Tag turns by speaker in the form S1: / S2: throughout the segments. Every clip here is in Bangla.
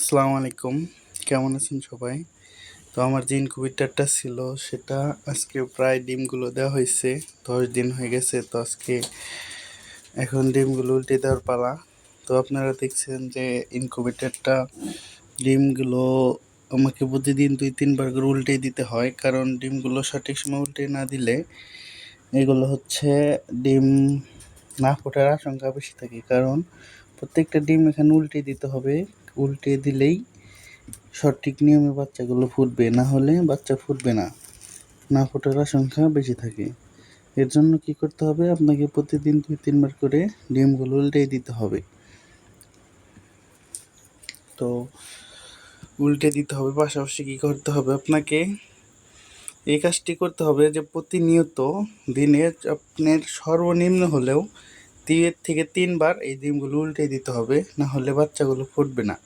S1: আসসালামু আলাইকুম। কেমন আছেন সবাই? তো আমার যে ইনকুবেটারটা ছিল, সেটা আজকে প্রায় ডিমগুলো দেওয়া হয়েছে। দশ দিন হয়ে গেছে, তো আজকে এখন ডিমগুলো উল্টে দেওয়ার পালা। তো আপনারা দেখছেন যে ইনকুবেটারটা ডিমগুলো আমাকে প্রতিদিন দুই, তিনবার করে উল্টে দিতে হয়। কারণ ডিমগুলো সঠিক সময় উল্টে না দিলে এগুলো হচ্ছে ডিম না ফোটার আশঙ্কা বেশি থাকে। কারণ প্রত্যেকটা ডিম এখানে উল্টে দিতে হবে। উল্টে দিলেই সঠিক নিয়মে বাচ্চাগুলো ফুটবে, না হলে বাচ্চা ফুটবে না। না ফোটার আশঙ্কা বেশি থাকে। এর জন্য কি করতে হবে? আপনাকে প্রতিদিন দুই, তিনবার করে ডিমগুলো উল্টে দিতে হবে। তো উল্টে দিতে হবে, পাশাপাশি কী করতে হবে আপনাকে? এই কাজটি করতে হবে যে প্রতিনিয়ত দিনে আপনার সর্বনিম্ন হলেও তিনের থেকে তিনবার এই ডিমগুলো উল্টে দিতে হবে, না হলে বাচ্চাগুলো ফুটবে না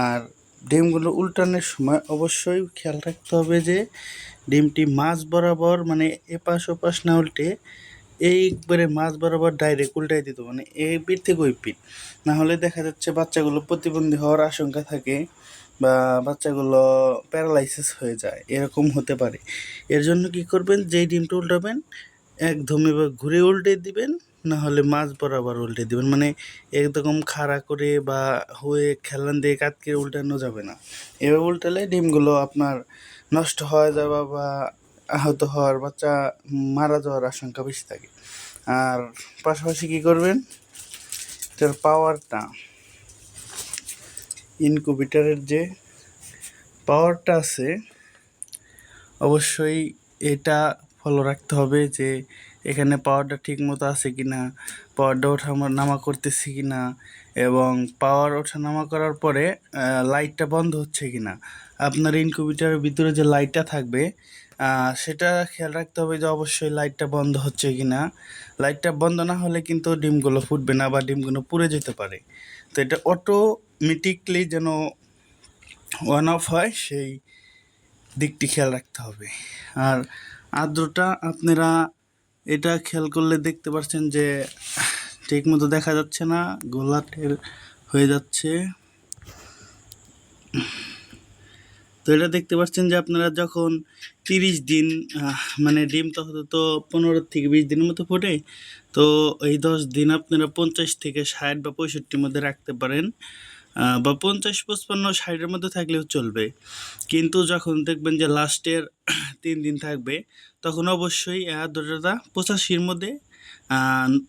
S1: আর ডিমগুলো উল্টানোর সময় অবশ্যই খেয়াল রাখতে হবে যে ডিমটি মাছ বরাবর মানে এপাশ ওপাশ না উল্টে এইবারে মাছ বরাবর ডাইরেক্ট উল্টাই দিতে। মানে এই পিঠ থেকে ওই পিঠ না হলে দেখা যাচ্ছে বাচ্চাগুলো প্রতিবন্ধী হওয়ার আশঙ্কা থাকে বা বাচ্চাগুলো প্যারালাইসিস হয়ে যায়, এরকম হতে পারে এর জন্য কি করবেন, যেই ডিমটা উল্টাবেন, একদম এবার ঘুরে উল্টে দিবেন না হলে মাছ বরাবর উল্টে দিবেন। মানে একদম খাড়া করে বা হয়ে খেলান দিয়ে কাতকে উল্টানো যাবে না। এভাবে উল্টালে ডিমগুলো আপনার নষ্ট হয়ে যাওয়া বা আহত হওয়ার বাচ্চা মারা যাওয়ার আশঙ্কা বেশি থাকে। আর পাশাপাশি কী করবেন? এটার পাওয়ারটা ইনকুবিটারের যে পাওয়ারটা আছে, অবশ্যই এটা ফলো রাখতে হবে যে এখানে পাওয়ারটা ঠিক মতো আছে কি না পাওয়ারটা ওঠা নামা করতেছি কি না এবং পাওয়ার ওঠা নামা করার পরে লাইটটা বন্ধ হচ্ছে কি না আপনার ইনকিউবেটারের ভিতরে যে লাইটটা থাকবে সেটা খেয়াল রাখতে হবে যে অবশ্যই লাইটটা বন্ধ হচ্ছে কি না লাইটটা বন্ধ না হলে কিন্তু ডিমগুলো ফুটবে না বা ডিমগুলো পুড়ে যেতে পারে। তো এটা অটোমেটিকলি যেন ওয়ান অফ হয়, সেই দিকটি খেয়াল রাখতে হবে। আর আর্দ্রতা আপনারা এটা খেয়াল করলে দেখতে পাচ্ছেন যে ঠিক মতো দেখা যাচ্ছে না গোলাটের হয়ে যাচ্ছে। তো এটা দেখতে পাচ্ছেন যে আপনারা যখন তিরিশ দিন মানে ডিম তখন তো পনেরো থেকে বিশ দিনের মতো ফোটে, তো এই দশ দিন আপনারা পঞ্চাশ থেকে ষাট বা পঁয়ষট্টির মধ্যে রাখতে পারেন। বা পঞ্চাশ, পঁচপান্ন, ষাটের মধ্যে থাকলেও চলবে। কিন্তু যখন দেখবেন যে লাস্টের তিন দিন থাকবে, তখন অবশ্যই আর্দ্রতা পঁচাশির মধ্যে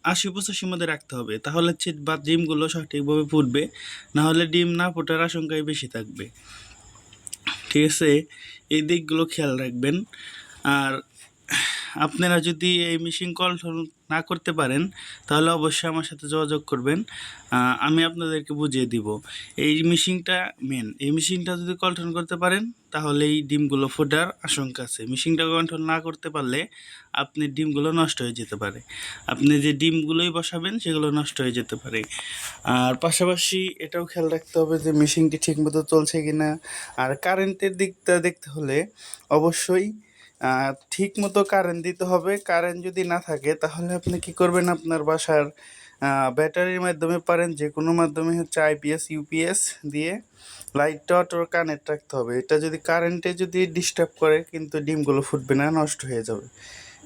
S1: আশি, পঁচাশির মধ্যে রাখতে হবে। তাহলে বা ডিমগুলো সঠিকভাবে ফুটবে, নাহলে ডিম না ফোটার আশঙ্কাই বেশি থাকবে। ঠিক আছে? এই দিকগুলো খেয়াল রাখবেন। আর আপনারা যদি এই মেশিন কল না করতে পারেন, তাহলে অবশ্যই আমার সাথে যোগাযোগ করবেন। আমি আপনাদেরকে বুঝিয়ে দিব। এই মেশিনটা মেন এই মেশিনটা যদি কন্ট্রোল করতে পারেন, তাহলে এই ডিমগুলো ফোটার আশঙ্কা আছে। মেশিনটা কন্ট্রোল না করতে পারলে আপনি ডিমগুলো নষ্ট হয়ে যেতে পারে। আপনি যে ডিমগুলোই বসাবেন, সেগুলো নষ্ট হয়ে যেতে পারে। আর পাশাপাশি এটাও খেয়াল রাখতে হবে যে মেশিনটি ঠিকমতো চলছে কি না আর কারেন্টের দিকটা দেখতে হলে অবশ্যই ঠিক মতো কারেন্ট দিতে হবে। কারেন্ট যদি না থাকে, তাহলে আপনি কি করবেন? আপনার বাসার ব্যাটারির মাধ্যমে পারেন যে কোনো মাধ্যমে হচ্ছে আইপিএস ইউপিএস দিয়ে লাইটটা অটো কানেক্ট রাখতে হবে। এটা যদি কারেন্টে যদি ডিস্টার্ব করে, কিন্তু ডিমগুলো ফুটবে না, নষ্ট হয়ে যাবে।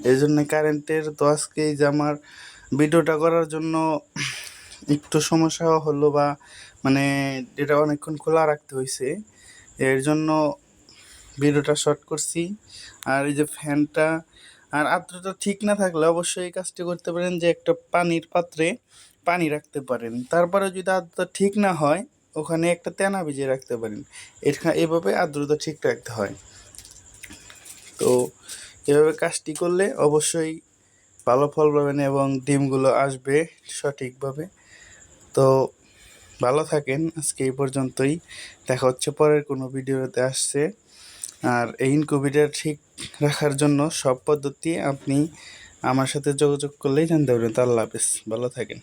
S1: এই জন্য কারেন্টের তো আজকে যে আমার ভিডিওটা করার জন্য একটু সমস্যা হলো বা মানে এটা অনেকক্ষণ খোলা রাখতে হয়েছে এর জন্য ভিডিওটা শর্ট করছি। আর এই যে ফ্যানটা, আর আর্দ্রতা ঠিক না থাকলে অবশ্যই এই কাজটি করতে পারেন যে একটা পানির পাত্রে পানি রাখতে পারেন। তারপরে যদি আর্দ্রতা ঠিক না হয়, ওখানে একটা তেনা ভিজিয়ে রাখতে পারেন। এখানে এভাবে আর্দ্রতা ঠিক রাখতে হয়। তো এভাবে কাজটি করলে অবশ্যই ভালো ফল পাবেন এবং ডিমগুলো আসবে সঠিকভাবে। তো ভালো থাকেন। আজকে এই পর্যন্তই। দেখা হচ্ছে পরের কোনো ভিডিওতে। আসছে। আর এই কোভিডের ঠিক রাখার জন্য সব পদ্ধতি আপনি আমার সাথে যোগাযোগ করলেই জানতে পারবেন। তো আল্লাহ হাফেজ। ভালো থাকেন।